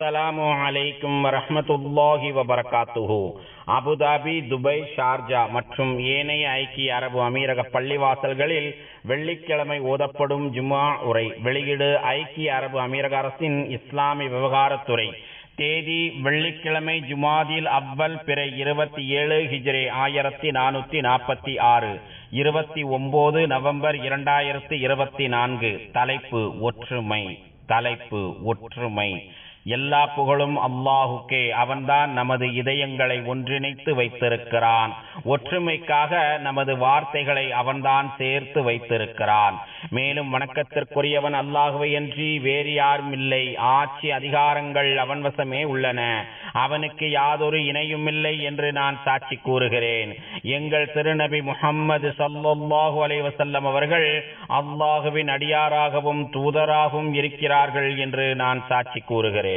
அஸ்ஸலாமு அலைக்கும் வரமத்துல்லாஹி வபரகாத்துஹு. அபுதாபி துபை ஷார்ஜா மற்றும் ஏனைய ஐக்கிய அரபு அமீரக பள்ளிவாசல்களில் வெள்ளிக்கிழமை ஓதப்படும் ஜுமா உரை வெளியீடு ஐக்கிய அரபு அமீரக அரசின் இஸ்லாமிய விவகாரத்துறை தேதி வெள்ளிக்கிழமை ஜுமாதில் அவ்வல் பிறை இருபத்தி ஏழு ஹிஜ்ரே ஆயிரத்தி நானூத்தி நாற்பத்தி ஆறு. இருபத்தி ஒன்பது நவம்பர் இரண்டாயிரத்தி இருபத்தி நான்கு. தலைப்பு ஒற்றுமை தலைப்பு ஒற்றுமை. எல்லா புகழும் அல்லாஹுக்கே. அவன்தான் நமது இதயங்களை ஒன்றிணைத்து வைத்திருக்கிறான். ஒற்றுமைக்காக நமது வார்த்தைகளை அவன்தான் சேர்த்து வைத்திருக்கிறான். மேலும் வணக்கத்திற்குரியவன் அல்லாஹுவை அன்றி வேறு யாரும் இல்லை. ஆட்சி அதிகாரங்கள் அவன் வசமே உள்ளன. அவனுக்கு யாதொரு இணையும் இல்லை என்று நான் சாட்சி கூறுகிறேன். எங்கள் திருநபி முஹம்மது சல்லல்லாஹு அலைவசல்லம் அவர்கள் அல்லாஹுவின் அடியாராகவும் தூதராகவும் இருக்கிறார்கள் என்று நான் சாட்சி கூறுகிறேன்.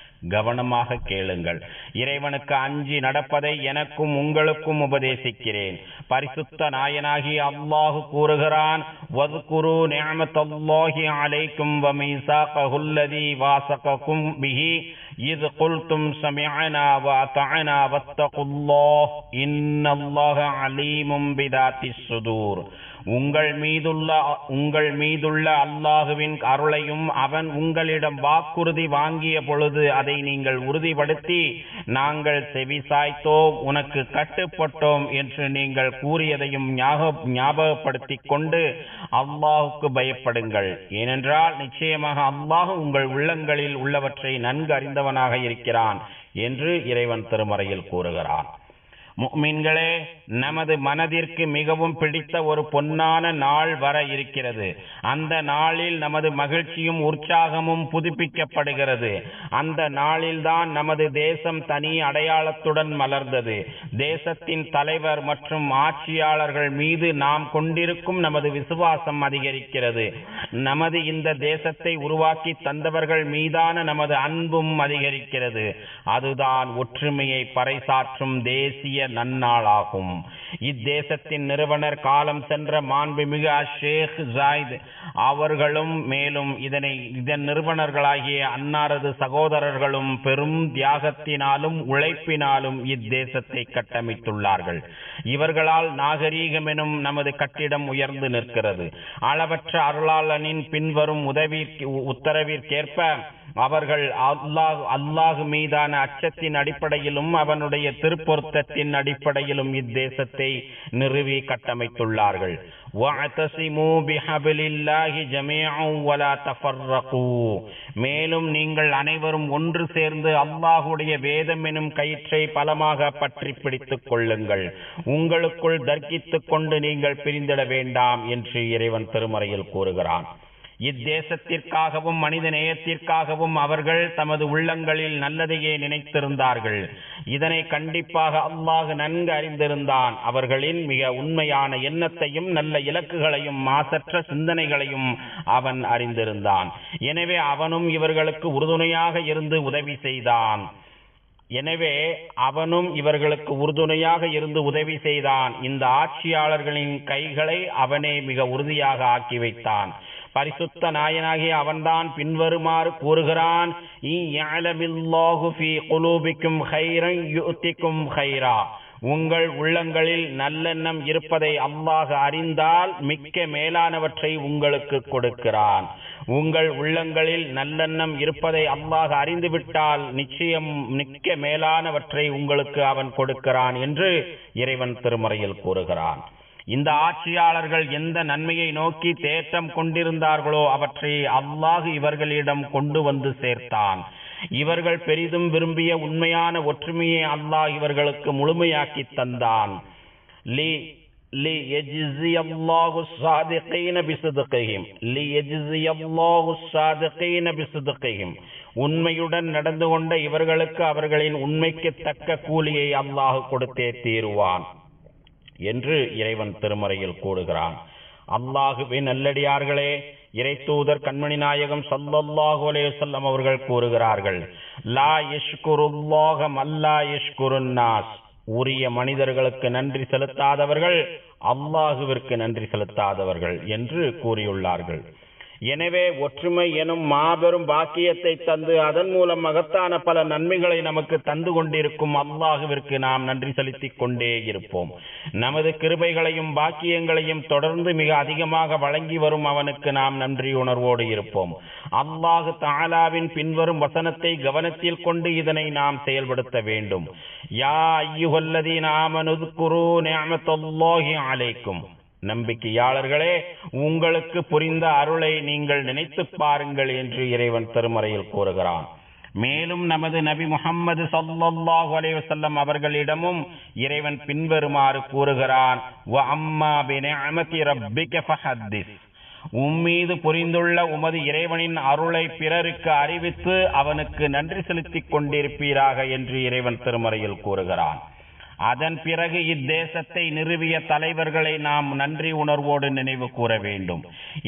கவனமாக கேளுங்கள். இறைவனுக்கு அஞ்சி நடப்பதை எனக்கும் உங்களுக்கும் உபதேசிக்கிறேன். பரிசுத்த நாயனாகி அல்லாஹு கூறுகிறான் வதுகுரு நியமத்தல்லாஹி அலைக்கும் வமீசாகஹுல்லதி வாசகக்கும் பிஹி. இது குல்தும் சமியனா வதனா வத்தகுல்லாஹ். இன்னல்லாஹ அலீமும் பிதாத்தி சுதூர். உங்கள் மீதுள்ள உங்கள் மீதுள்ள அல்லாஹுவின் அருளையும் அவன் உங்களிடம் வாக்குறுதி வாங்கிய பொழுது அதை நீங்கள் உறுதிப்படுத்தி நாங்கள் செவிசாய்த்தோம் உனக்கு கட்டுப்பட்டோம் என்று நீங்கள் கூறியதையும் ஞாபகப்படுத்திக் கொண்டு அல்லாஹுக்கு பயப்படுங்கள். ஏனென்றால் நிச்சயமாக அல்லாஹ் உங்கள் உள்ளங்களில் உள்ளவற்றை நன்கு அறிந்தவனாக இருக்கிறான் என்று இறைவன் திருமறையில் கூறுகிறான். முக்மீன்களே நமது மனதிற்கு மிகவும் பிடித்த ஒரு பொன்னான நாள் வர இருக்கிறது. அந்த நாளில் நமது மகிழ்ச்சியும் உற்சாகமும் புதுப்பிக்கப்படுகிறது. அந்த நாளில்தான் நமது தேசம் தனி அடையாளத்துடன் மலர்ந்தது. தேசத்தின் தலைவர் மற்றும் ஆட்சியாளர்கள் மீது நாம் கொண்டிருக்கும் நமது விசுவாசம் அதிகரிக்கிறது. நமது இந்த தேசத்தை உருவாக்கி தந்தவர்கள் மீதான நமது அன்பும் அதிகரிக்கிறது. அதுதான் ஒற்றுமையை பறைசாற்றும் தேசிய நன்னாளாகும். இத்தேசத்தின் நிறுவனர் காலம் சென்ற மாண்புமிகு ஷேக் ஜாயித் அவர்களும் மேலும் இதனை இதன் நிறுவனர்களாகிய அன்னாரது சகோதரர்களும் பெரும் தியாகத்தினாலும் உழைப்பினாலும் இத்தேசத்தை கட்டமைத்துள்ளார்கள். இவர்களால் நாகரீகம் எனும் நமது கட்டிடம் உயர்ந்து நிற்கிறது. அளவற்ற அருளாளனின் பின்வரும் உதவி உத்தரவிற்கேற்ப அவர்கள் அல்லாஹ் அல்லாஹு மீதான அச்சத்தின் அடிப்படையிலும் அவனுடைய திருப்பொருத்தத்தின் அடிப்படையிலும் இத்தேசத்தை நிறுவி கட்டமைத்துள்ளார்கள். மேலும் நீங்கள் அனைவரும் ஒன்று சேர்ந்து அல்லாஹுடைய வேதம் எனும் கயிற்றை பலமாக பற்றி பிடித்துக் கொள்ளுங்கள். உங்களுக்குள் தர்க்கித்துக் கொண்டு நீங்கள் பிரிந்திட வேண்டாம் என்று இறைவன் திருமறையில் கூறுகிறான். இத்தேசத்திற்காகவும் மனித நேயத்திற்காகவும் அவர்கள் தமது உள்ளங்களில் நல்லதையே நினைத்திருந்தார்கள். இதனை கண்டிப்பாக அல்லாஹ் நன்கு அறிந்திருந்தான். அவர்களின் மிக உண்மையான எண்ணத்தையும் நல்ல இலக்குகளையும் மாசற்ற சிந்தனைகளையும் அவன் அறிந்திருந்தான். எனவே அவனும் இவர்களுக்கு உறுதுணையாக இருந்து உதவி செய்தான். எனவே அவனும் இவர்களுக்கு உறுதுணையாக இருந்து உதவி செய்தான். இந்த ஆட்சியாளர்களின் கைகளை அவனே மிக உறுதியாக ஆக்கி வைத்தான். பரிசுத்த நாயனாகிய அவன்தான் பின்வருமாறு கூறுகிறான். உங்கள் உள்ளங்களில் நல்லெண்ணம் இருப்பதை அல்லாஹ் அறிந்தால் மிக்க மேலானவற்றை உங்களுக்கு கொடுக்கிறான். உங்கள் உள்ளங்களில் நல்லெண்ணம் இருப்பதை அல்லாஹ் அறிந்துவிட்டால் நிச்சயம் மிக்க மேலானவற்றை உங்களுக்கு அவன் கொடுக்கிறான் என்று இறைவன் திருமறையில் கூறுகிறான். இந்த ஆட்சியாளர்கள் எந்த நன்மையை நோக்கி தேட்டம் கொண்டிருந்தார்களோ அவற்றை அல்லாஹ் இவர்களிடம் கொண்டு வந்து சேர்த்தான் இவர்கள் பெரிதும் விரும்பிய உண்மையான ஒற்றுமையை அல்லாஹ் இவர்களுக்கு முழுமையாக்கி தந்தான் லி ليجزي الله الصادقين بصدقهم ليجزي الله الصادقين بصدقهم உண்மையுடன் நடந்து கொண்ட இவர்களுக்கு அவர்களின் உண்மைக்கு தக்க கூலியை அல்லாஹ் கொடுத்தே தீருவான் என்று இறைவன் திருமறையில் கூறுகிறான். அல்லாஹுவின் நல்லடியார்களே இறை தூதர் கண்மணி நாயகம் ஸல்லல்லாஹு அலேசல்லம் அவர்கள் கூறுகிறார்கள் லா யஷ்குருல்லாஹ மல்லா யஷ்குருன் உரிய மனிதர்களுக்கு நன்றி செலுத்தாதவர்கள் அல்லாஹுவிற்கு நன்றி செலுத்தாதவர்கள் என்று கூறியுள்ளார்கள். எனவே ஒற்றுமை எனும் மாபெரும் பாக்கியத்தை தந்து அதன் மூலம் மகத்தான பல நன்மைகளை நமக்கு தந்து கொண்டிருக்கும் அல்லாஹுவிற்கு நாம் நன்றி செலுத்திக் கொண்டே இருப்போம். நமது கிருபைகளையும் பாக்கியங்களையும் தொடர்ந்து மிக அதிகமாக வழங்கி வரும் அவனுக்கு நாம் நன்றி உணர்வோடு இருப்போம். அல்லாஹு தாலாவின் பின்வரும் வசனத்தை கவனத்தில் கொண்டு இதனை நாம் செயல்படுத்த வேண்டும். யா ஐயுகல்லதீன் ஆமனுதுகுரு நிஅமத்துல்லாஹி அலைக்கும். நம்பிக்கையாளர்களே உங்களுக்கு புரிந்த அருளை நீங்கள் நினைத்து பாருங்கள் என்று இறைவன் திருமறையில் கூறுகிறான். மேலும் நமது நபி முகம்மது சல்லாஹு அலைவசல்லம் அவர்களிடமும் இறைவன் பின்வருமாறு கூறுகிறான் உம்மீது புரிந்துள்ள உமது இறைவனின் அருளை பிறருக்கு அறிவித்து அவனுக்கு நன்றி செலுத்திக் கொண்டிருப்பீராக என்று இறைவன் திருமறையில் கூறுகிறான். அதன் பிறகு இத்தேசத்தை நிறுவிய தலைவர்களை நாம் நன்றி உணர்வோடு நினைவு கூற வேண்டும்.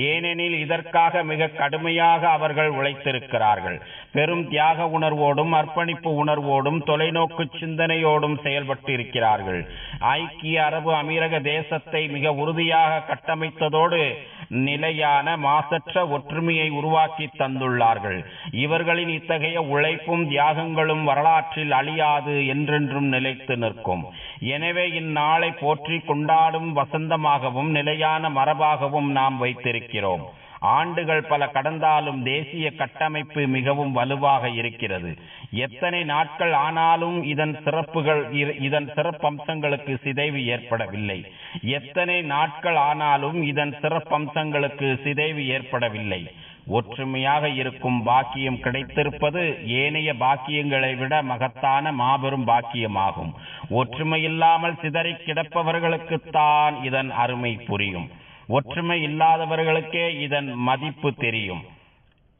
ஏனெனில் இதற்காக மிக கடுமையாக அவர்கள் உழைத்திருக்கிறார்கள். பெரும் தியாக உணர்வோடும் அர்ப்பணிப்பு உணர்வோடும் தொலைநோக்கு சிந்தனையோடும் செயல்பட்டு இருக்கிறார்கள் ஐக்கிய அரபு அமீரக தேசத்தை மிக உறுதியாக கட்டமைத்ததோடு நிலையான மாசற்ற ஒற்றுமையை உருவாக்கி தந்துள்ளார்கள். இவர்களின் இத்தகைய உழைப்பும் தியாகங்களும் வரலாற்றில் அழியாது என்றென்றும் நிலைத்து நிற்கும். எனவே இந்நாளை போற்றி கொண்டாடும் வசந்தமாகவும் நிலையான மரபாகவும் நாம் வைத்திருக்கிறோம். ஆண்டுகள் பல கடந்தாலும் தேசிய கட்டமைப்பு மிகவும் வலுவாக இருக்கிறது. எத்தனை நாட்கள் ஆனாலும் இதன் சிறப்புகள் இதன் சிறப்பம்சங்களுக்கு சிதைவு ஏற்படவில்லை. எத்தனை நாட்கள் ஆனாலும் இதன் சிறப்பம்சங்களுக்கு சிதைவு ஏற்படவில்லை. ஒற்றுமையாக இருக்கும் பாக்கியம் கிடைத்திருப்பது ஏனைய பாக்கியங்களை விட மகத்தான மாபெரும் பாக்கியமாகும். ஒற்றுமை இல்லாமல் சிதறி கிடப்பவர்களுக்குத்தான் இதன் அருமை புரியும். ஒற்றுமை இல்லாதவர்களுக்கே இதன் மதிப்பு தெரியும்.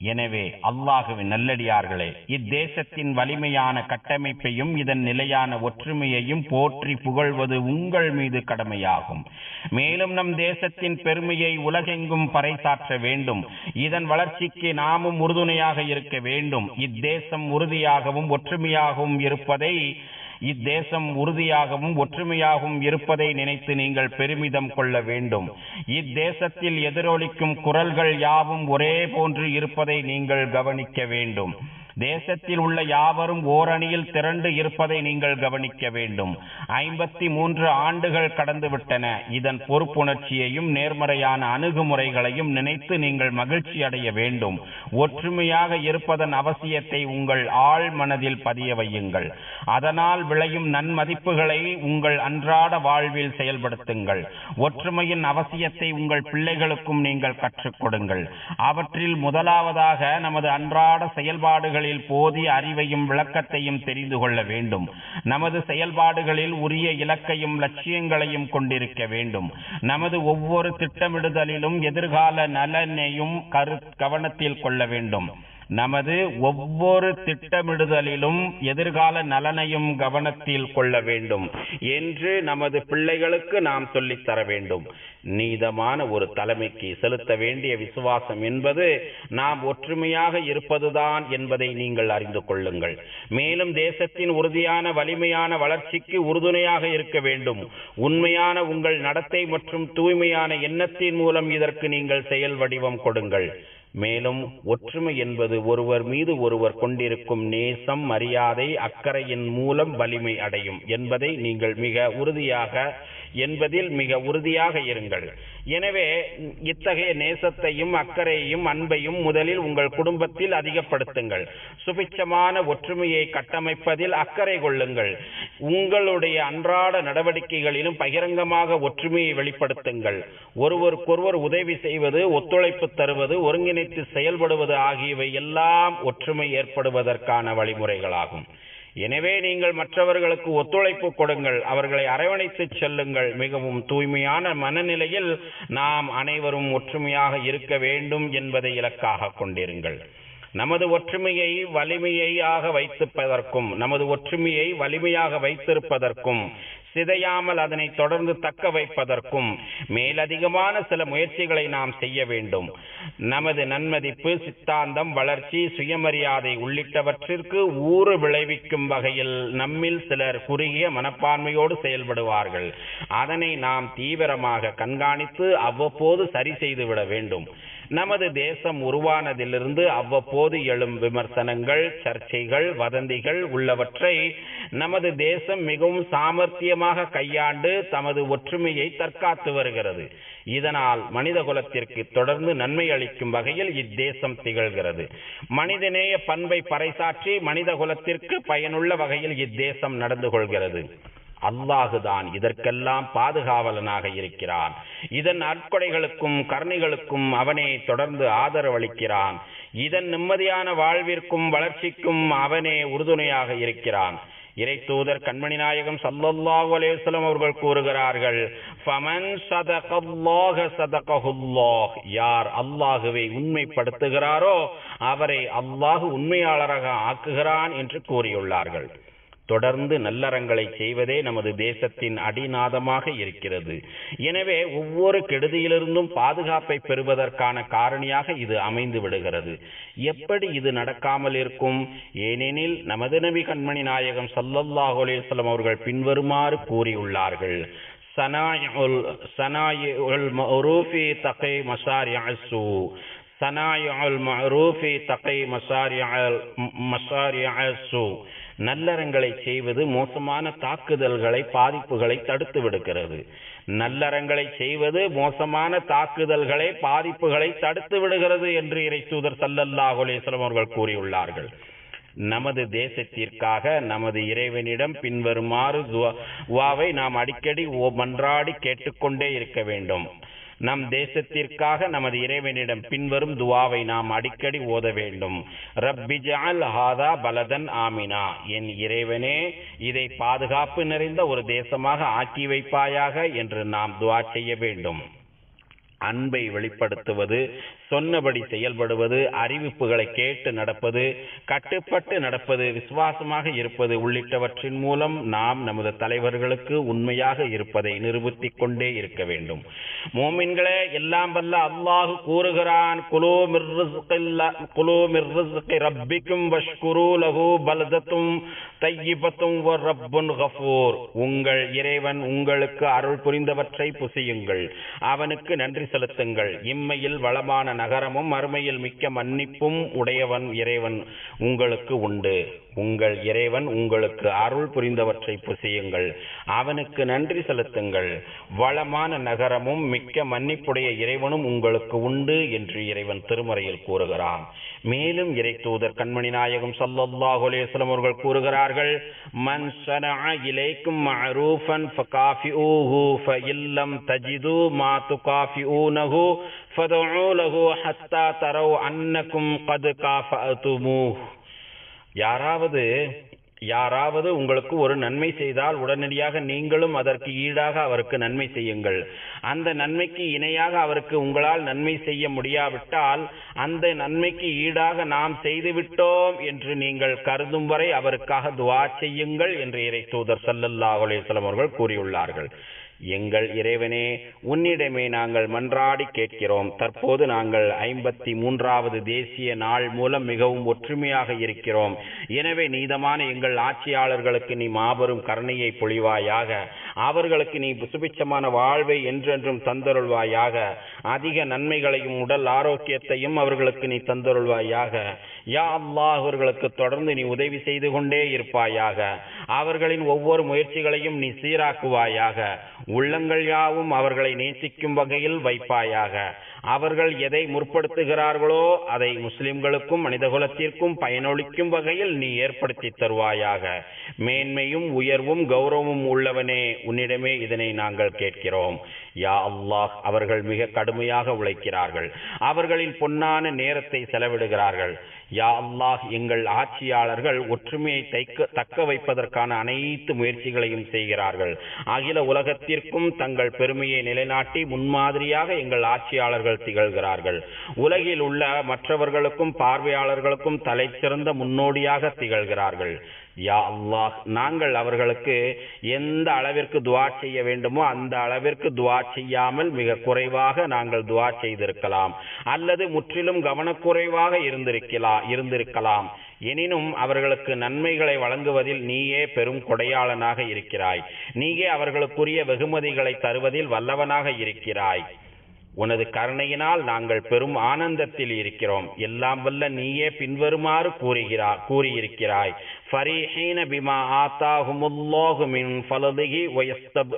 எனவே அல்லாஹுவின் நல்லடியார்களே இத்தேசத்தின் வலிமையான கட்டமைப்பையும் இதன் நிலையான ஒற்றுமையையும் போற்றி புகழ்வது உங்கள் மீது கடமையாகும். மேலும் நம் தேசத்தின் பெருமையை உலகெங்கும் பறைசாற்ற வேண்டும். இதன் வளர்ச்சிக்கு நாமும் உறுதுணையாக இருக்க வேண்டும். இத்தேசம் உறுதியாகவும் ஒற்றுமையாகவும் இருப்பதை இத்தேசம் உறுதியாகவும் ஒற்றுமையாகவும் இருப்பதை நினைத்து நீங்கள் பெருமிதம் கொள்ள வேண்டும். இத்தேசத்தில் எதிரொலிக்கும் குரல்கள் யாவும் ஒரே போன்று இருப்பதை நீங்கள் கவனிக்க வேண்டும். தேசத்தில் உள்ள யாவரும் ஓரணியில் திரண்டு இருப்பதை நீங்கள் கவனிக்க வேண்டும். ஐம்பத்தி மூன்று ஆண்டுகள் கடந்துவிட்டன இதன் பொறுப்புணர்ச்சியையும் நேர்மறையான அணுகுமுறைகளையும் நினைத்து நீங்கள் மகிழ்ச்சி அடைய வேண்டும். ஒற்றுமையாக இருப்பதன் அவசியத்தை உங்கள் ஆழ் மனதில் பதிய வையுங்கள். அதனால் விளையும் நன்மதிப்புகளை உங்கள் அன்றாட வாழ்வில் செயல்படுத்துங்கள். ஒற்றுமையின் அவசியத்தை உங்கள் பிள்ளைகளுக்கும் நீங்கள் கற்றுக் கொடுங்கள் அவற்றில் முதலாவதாக நமது அன்றாட செயல்பாடுகளில் போதிய அறிவையும் விளக்கத்தையும் தெரிந்து கொள்ள வேண்டும். நமது செயல்பாடுகளில் உரிய இலக்கையும் லட்சியங்களையும் கொண்டிருக்க வேண்டும். நமது ஒவ்வொரு திட்டமிடுதலிலும் எதிர்கால நலனையும் கரு கவனத்தில் கொள்ள வேண்டும். நமது ஒவ்வொரு திட்டமிடுதலிலும் எதிர்கால நலனையும் கவனத்தில் கொள்ள வேண்டும் என்று நமது பிள்ளைகளுக்கு நாம் சொல்லித்தர வேண்டும். நீதமான ஒரு தலைமைக்கு செலுத்த வேண்டிய விசுவாசம் என்பது நாம் ஒற்றுமையாக இருப்பதுதான் என்பதை நீங்கள் அறிந்து கொள்ளுங்கள். மேலும் தேசத்தின் உறுதியான வலிமையான வளர்ச்சிக்கு உறுதுணையாக இருக்க வேண்டும். உண்மையான உங்கள் நடத்தை மற்றும் தூய்மையான எண்ணத்தின் மூலம் இதற்கு நீங்கள் செயல் வடிவம் கொடுங்கள். மேலும் ஒற்றுமை என்பது ஒருவர் மீது ஒருவர் கொண்டிருக்கும் நேசம் மரியாதை அக்கறையின் மூலம் வலிமை அடையும் என்பதை நீங்கள் மிக உறுதியாக என்பதில் மிக உறுதியாக இருங்கள். எனவே இத்தகைய நேசத்தையும் அக்கறையையும் அன்பையும் முதலில் உங்கள் குடும்பத்தில் அதிகப்படுத்துங்கள். சுபிச்சமான ஒற்றுமையை கட்டமைப்பதில் அக்கறை கொள்ளுங்கள். உங்களுடைய அன்றாட நடவடிக்கைகளிலும் பகிரங்கமாக ஒற்றுமையை வெளிப்படுத்துங்கள். ஒருவருக்கொருவர் உதவி செய்வது ஒத்துழைப்பு தருவது ஒருங்கிணை ஒருங்கிணைத்து செயல்படுவது ஆகியவை எல்லாம் ஒற்றுமை ஏற்படுவதற்கான வழிமுறைகளாகும். எனவே நீங்கள் மற்றவர்களுக்கு ஒத்துழைப்பு கொடுங்கள் அவர்களை அரவணைத்து செல்லுங்கள். மிகவும் தூய்மையான மனநிலையில் நாம் அனைவரும் ஒற்றுமையாக இருக்க வேண்டும் என்பதை இலக்காக கொண்டிருங்கள். நமது ஒற்றுமையை வலிமையாக வைத்திருப்பதற்கும் நமது ஒற்றுமையை வலிமையாக வைத்திருப்பதற்கும் சிதையாமல் அதனை தொடர்ந்து தக்க வைப்பதற்கும் மேலதிகமான சில முயற்சிகளை நாம் செய்ய வேண்டும். நமது நன்மதிப்பு சித்தாந்தம் வளர்ச்சி சுயமரியாதை உள்ளிட்டவற்றிற்கு ஊறு விளைவிக்கும் வகையில் நம்மில் சிலர் குறுகிய மனப்பான்மையோடு செயல்படுவார்கள். அதனை நாம் தீவிரமாக கண்காணித்து அவ்வப்போது சரி செய்துவிட வேண்டும். நமது தேசம் உருவானதிலிருந்து அவ்வப்போது எழும் விமர்சனங்கள் சர்ச்சைகள் வதந்திகள் உள்ளவற்றை நமது தேசம் மிகவும் சாமர்த்தியமாக கையாண்டு தமது ஒற்றுமையை தற்காத்து வருகிறது. இதனால் மனித குலத்திற்கு தொடர்ந்து நன்மை அளிக்கும் வகையில் இத்தேசம் திகழ்கிறது. மனிதநேய பண்பை பறைசாற்றி மனித குலத்திற்கு பயனுள்ள வகையில் இத்தேசம் நடந்து கொள்கிறது. அல்லாஹுதான் இதற்கெல்லாம் பாதுகாவலனாக இருக்கிறான். இதன் அற்கொடைகளுக்கும் கருணைகளுக்கும் அவனே தொடர்ந்து ஆதரவளிக்கிறான். இதன் நிம்மதியான வாழ்விற்கும் வளர்ச்சிக்கும் அவனே உறுதுணையாக இருக்கிறான். இறை தூதர் கண்மணி நாயகம் சல்லல்லாஹு அலேஸ்லம் அவர்கள் கூறுகிறார்கள் ஃபமன் ஸதகல்லாஹ ஸதகஹுல்லாஹ் யார் அல்லாஹுவை உண்மைப்படுத்துகிறாரோ அவரை அல்லாஹு உண்மையாளராக ஆக்குகிறான் என்று கூறியுள்ளார்கள். தொடர்ந்து நல்லறங்களை செய்வதே நமது தேசத்தின் அடிநாதமாக இருக்கிறது. எனவே ஒவ்வொரு கெடுதியிலிருந்தும் பாதுகாப்பை பெறுவதற்கான காரணியாக இது அமைந்து விடுகிறது. எப்படி இது நடக்காமல் இருக்கும்? ஏனெனில் நமது நபி கண்மணி நாயகம் சல்லல்லாஹ் அலிஸ்லம் அவர்கள் பின்வருமாறு கூறியுள்ளார்கள். சனாயுல் சனாயுல் மரூஃபி தகை மசாரிஅசு சனாயுல் மரூஃபி தகை நல்லறங்களை செய்வது மோசமான தாக்குதல்களை பாதிப்புகளை தடுத்து விடுகிறது. நல்லறங்களை செய்வது மோசமான தாக்குதல்களை பாதிப்புகளை தடுத்து விடுகிறது என்று இறை தூதர் சல்லல்லாஹு அவர்கள் கூறியுள்ளார்கள். நமது தேசத்திற்காக நமது இறைவனிடம் பின்வருமாறு துவாவை நாம் அடிக்கடி மன்றாடி கேட்டுக்கொண்டே இருக்க வேண்டும். நம் தேசத்திற்காக நமது இறைவனிடம் பின்வரும் துவாவை நாம் அடிக்கடி ஓத வேண்டும். ரப்பிஜால் ஹாதா பலதன் ஆமினா. என் இறைவனே இதை பாதுகாப்பு நிறைந்த ஒரு தேசமாக ஆக்கி வைப்பாயாக என்று நாம் துவா செய்ய வேண்டும். அன்பை வெளிப்படுத்துவது சொன்னபடி செயல்படுவது அறிவிப்புகளை கேட்டு நடப்பது கட்டுப்பட்டு நடப்பது விசுவாசமாக இருப்பது உள்ளிட்டவற்றின் மூலம் நாம் நமது தலைவர்களுக்கு உண்மையாக இருப்பதை நிரூபித்துக் கொண்டே இருக்க வேண்டும். மோமின்களே எல்லாம் வல்ல அல்லாஹு கூறுகிறான் வஷ்குரு லகு உங்கள் இறைவன் உங்களுக்கு அருள் புரிந்தவற்றை புசியுங்கள். அவனுக்கு நன்றி செலுத்துங்கள். இம்மையில் வளமான நகரமும் மறுமையில் மிக்க மன்னிப்பும் உடையவன் இறைவன் உங்களுக்கு உண்டு. உங்கள் இறைவன் உங்களுக்கு அருள் புரிந்தவற்றை புசியுங்கள் அவனுக்கு நன்றி செலுத்துங்கள். வளமான நகரமும் மிக்க மன்னிப்புடைய இறைவனும் உங்களுக்கு உண்டு என்று இறைவன் திருமறையில் கூறுகிறான். மேலும் இறை தூதர் கண்மணி நாயகம் சல்லல்லாஹு அலைஹி அவர்கள் கூறுகிறார்கள் மன் ஸனஅ இலைக்கும் மஅரூஃபன் ஃபகாஃபிஊஹு ஃபஇல்லம் தஜிது மா துகாஃபிஊனஹு ஃபதுஉ லஹு ஹத்தா தரவு அன்னக்கும் கது காஃபஅதுமூஹ் யாராவது யாராவது உங்களுக்கு ஒரு நன்மை செய்தால் உடனடியாக நீங்களும் அதற்கு ஈடாக அவருக்கு நன்மை செய்யுங்கள். அந்த நன்மைக்கு இணையாக அவருக்கு உங்களால் நன்மை செய்ய முடியாவிட்டால் அந்த நன்மைக்கு ஈடாக நாம் செய்துவிட்டோம் என்று நீங்கள் கருதும் வரை அவருக்காக துவா செய்யுங்கள் என்று இறை தூதர் சல்லல்லாஹு அலைஹி அவர்கள் கூறியுள்ளார்கள். எங்கள் இறைவனே உன்னிடமே நாங்கள் மன்றாடி கேட்கிறோம். தற்போது நாங்கள் ஐம்பத்தி மூன்றாவது தேசிய நாள் மூலம் மிகவும் ஒற்றுமையாக இருக்கிறோம். எனவே நீதமான எங்கள் ஆட்சியாளர்களுக்கு நீ மாபெரும் கருணையை பொழிவாயாக. அவர்களுக்கு நீ சுபிச்சமான வாழ்வை என்றென்றும் தந்தருள்வாயாக. அதிக நன்மைகளையும் உடல் ஆரோக்கியத்தையும் அவர்களுக்கு நீ தந்தருள்வாயாக. யா அல்லாஹ் அவர்களுக்கு தொடர்ந்து நீ உதவி செய்து கொண்டே இருப்பாயாக. அவர்களின் ஒவ்வொரு முயற்சிகளையும் நீ சீராக்குவாயாக. உள்ளங்கள் யாவும் அவர்களை நேசிக்கும் வகையில் வைப்பாயாக. அவர்கள் எதை முற்படுத்துகிறார்களோ அதை முஸ்லிம்களுக்கும் மனிதகுலத்திற்கும் பயனளிக்கும் வகையில் நீ ஏற்படுத்தி தருவாயாக. மேன்மையும் உயர்வும் கௌரவமும் உள்ளவனே உன்னிடமே இதனை நாங்கள் கேட்கிறோம். யா அல்லாஹ் அவர்கள் மிக கடுமையாக உழைக்கிறார்கள். அவர்களின் பொன்னான நேரத்தை செலவிடுகிறார்கள். யா அல்லாஹ் எங்கள் ஆட்சியாளர்கள் ஒற்றுமையை தைக்க தக்க வைப்பதற்கான அனைத்து முயற்சிகளையும் செய்கிறார்கள். அகில உலகத்திற்கும் தங்கள் பெருமையை நிலைநாட்டி முன்மாதிரியாக எங்கள் ஆட்சியாளர்கள் திகழ்கிறார்கள். உலகில் உள்ள மற்றவர்களுக்கும் பார்வையாளர்களுக்கும் தலை சிறந்த முன்னோடியாக திகழ்கிறார்கள். யா அல்லாஹ் நாங்கள் அவர்களுக்கு எந்த அளவிற்கு துவா செய்ய வேண்டுமோ அந்த அளவிற்கு துவா செய்யாமல் மிக குறைவாக நாங்கள் துவா செய்திருக்கலாம். அல்லது முற்றிலும் கவனக்குறைவாக இருந்திருக்கலாம் இருந்திருக்கலாம். எனினும் அவர்களுக்கு நன்மைகளை வழங்குவதில் நீயே பெரும் கொடையாளனாக இருக்கிறாய். நீயே அவர்களுக்குரிய வெகுமதிகளை தருவதில் வல்லவனாக இருக்கிறாய். உனது கருணையினால் நாங்கள் பெரும் ஆனந்தத்தில் இருக்கிறோம். எல்லாம் வல்ல நீயே பின்வருமாறு கூறுகிறா கூறியிருக்கிறாய். ஃபரீஹீன பிமா ஆத்தாஹுமுல்லாஹு மின் ஃபலதிஹி வயஸ்தப்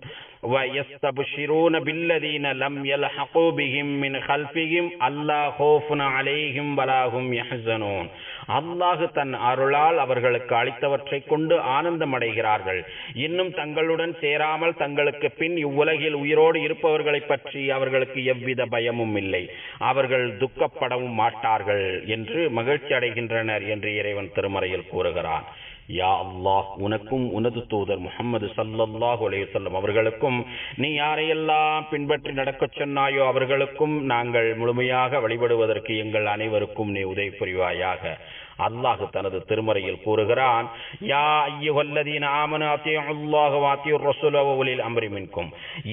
வயஸ்தபுஷிரூன பில்லதீன லம் யல்ஹகு பிஹிம் மின் ஹல்ஃபிஹிம் அல்லாஹ் ஹோஃபுன அலைஹிம் வலாஹும் யஹ்ஸனூன் அல்லாஹ் தன் அருளால் அவர்களுக்கு அளித்தவற்றை கொண்டு ஆனந்தம் அடைகிறார்கள் இன்னும் தங்களுடன் சேராமல் தங்களுக்கு பின் இவ்வுலகில் உயிரோடு இருப்பவர்களை பற்றி அவர்களுக்கு எவ்வித பயமும் இல்லை. அவர்கள் துக்கப்படவும் மாட்டார்கள் என்று மகிழ்ச்சி அடைகின்றனர் என்று இறைவன் திருமறையில் கூறுகிறான். யா அல்லாஹ் உனக்கும் உனது தூதர் முகமது சல்லல்லாஹ் அலையுசல்லம் அவர்களுக்கும் நீ யாரையெல்லாம் பின்பற்றி நடக்கச் சொன்னாயோ அவர்களுக்கும் நாங்கள் முழுமையாக வழிபடுவதற்கு எங்கள் அனைவருக்கும் நீ உதவி புரிவாயாக. அல்லாஹு தனது திருமறையில் கூறுகிறான் யா ஐயுஹல்லதீன ஆமனு அத்தியுல்லாஹு வாத்தியுர் ரசூல வஉலில்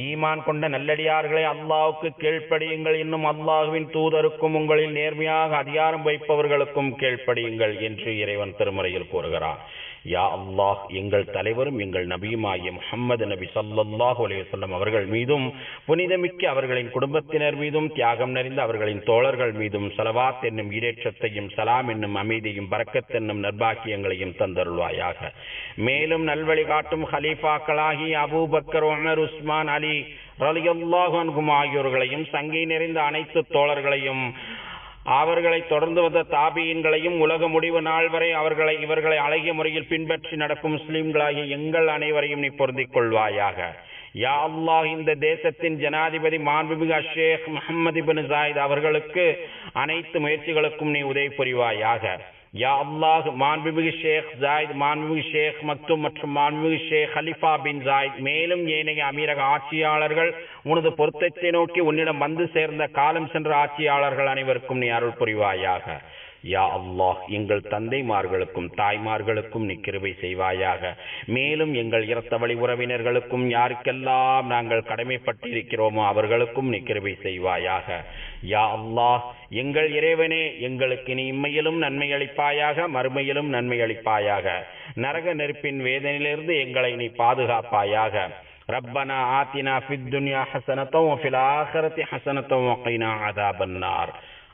ஈமான் கொண்ட நல்லடியார்களை அல்லாஹ்வுக்கு கீழ்ப்படியுங்கள் இன்னும் அல்லாஹ்வின் தூதருக்கும் உங்களில் நேர்மையாக அதிகாரம் வைப்பவர்களுக்கும் கீழ்ப்படியுங்கள் என்று இறைவன் திருமறையில் கூறுகிறான். யா அல்லாஹ் எங்கள் தலைவரும் எங்கள் நபியுமாகிய முஹம்மது நபி சல்லாஹ் அலையுசல்லம் அவர்கள் மீதும் புனிதமிக்க அவர்களின் குடும்பத்தினர் மீதும் தியாகம் நிறைந்த அவர்களின் தோழர்கள் மீதும் சலவாத் என்னும் ஈரேற்றத்தையும் சலாம் என்னும் அமைதியும் பரக்கத் என்னும் நர்பாக்கியங்களையும் தந்தருள்வாயாக. மேலும் நல்வழி காட்டும் ஹலீஃபாக்களாகி Abu Bakr Umar Usman Ali ரலியல்லாஹு ஆகியோர்களையும் சங்கை நிறைந்த அனைத்து தோழர்களையும் அவர்களை தொடர்ந்து வந்த தாபியின்களையும் உலக முடிவு நாள் வரை அவர்களை இவர்களை அழகிய முறையில் பின்பற்றி நடக்கும் முஸ்லிம்களாகிய எங்கள் அனைவரையும் நீ பொருந்திக் கொள்வாயாக. யா அல்லாஹ் இந்த தேசத்தின் ஜனாதிபதி மாண்புமிகு அஷேக் முகமது பின் ஜாயித் அவர்களுக்கு அனைத்து முயற்சிகளுக்கும் நீ உதவி புரிவாயாக. யா அல்லாஹ் மாண்புமிகு ஷேக் ஜாயித் மாண்புமிகு ஷேக் மக்தும் மற்றும் மாண்புமிகு ஷேக் ஹலிஃபா பின் ஜாயித் மேலும் ஏனைய அமீரக ஆட்சியாளர்கள் உனது பொருத்தத்தை நோக்கி உன்னிடம் வந்து சேர்ந்த காலம் சென்ற ஆட்சியாளர்கள் அனைவருக்கும் நீ அருள் புரிவாயாக யா அல்லாஹ் எங்கள் தந்தைமார்களுக்கும் தாய்மார்களுக்கும் நீ கிருபை செய்வாயாக மேலும் எங்கள் இரத்த வழி உறவினர்களுக்கும் யாருக்கெல்லாம் நாங்கள் கடமைப்பட்டிருக்கிறோமோ அவர்களுக்கும் நீ கிருபை செய்வாயாக யா அல்லாஹ் எங்கள் இறைவனே எங்களுக்கு நீ இம்மையிலும் நன்மை அளிப்பாயாக மறுமையிலும் நன்மை அளிப்பாயாக நரக நெருப்பின் வேதனையிலிருந்து எங்களை நீ பாதுகாப்பாயாக ربنا آتنا في الدنيا حسنة وفي الآخرة حسنة وقنا عذاب النار